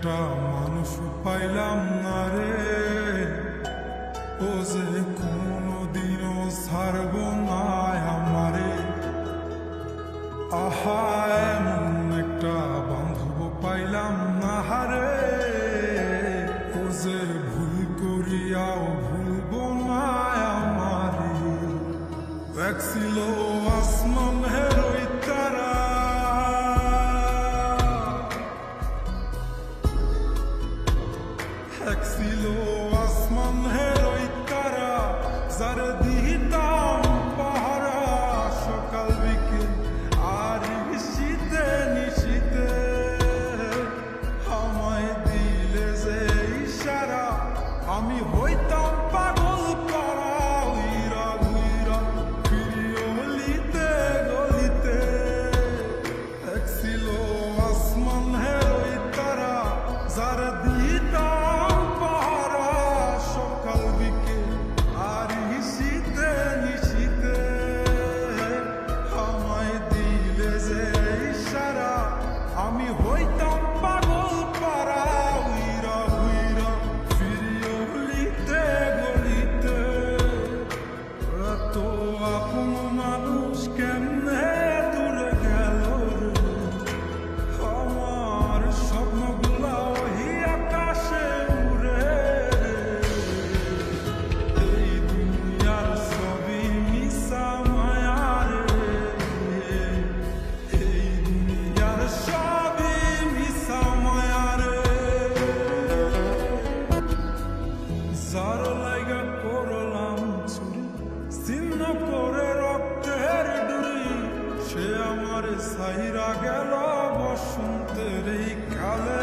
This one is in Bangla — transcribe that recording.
একটা মানুষ পাইলাম না রে। ও যে কোনোদিনও ছাড়ব না আমারে। আহা, এমন একটা বান্ধব পাইলাম না হারে। ও যে ভুল করিয়াও ভুলব না আমারে। এক ছিল আসমান হেরোই তারা যার দিতাম কখনো মানুষ কেমন আমার সাইরা গেল বসন্তের এই কালে।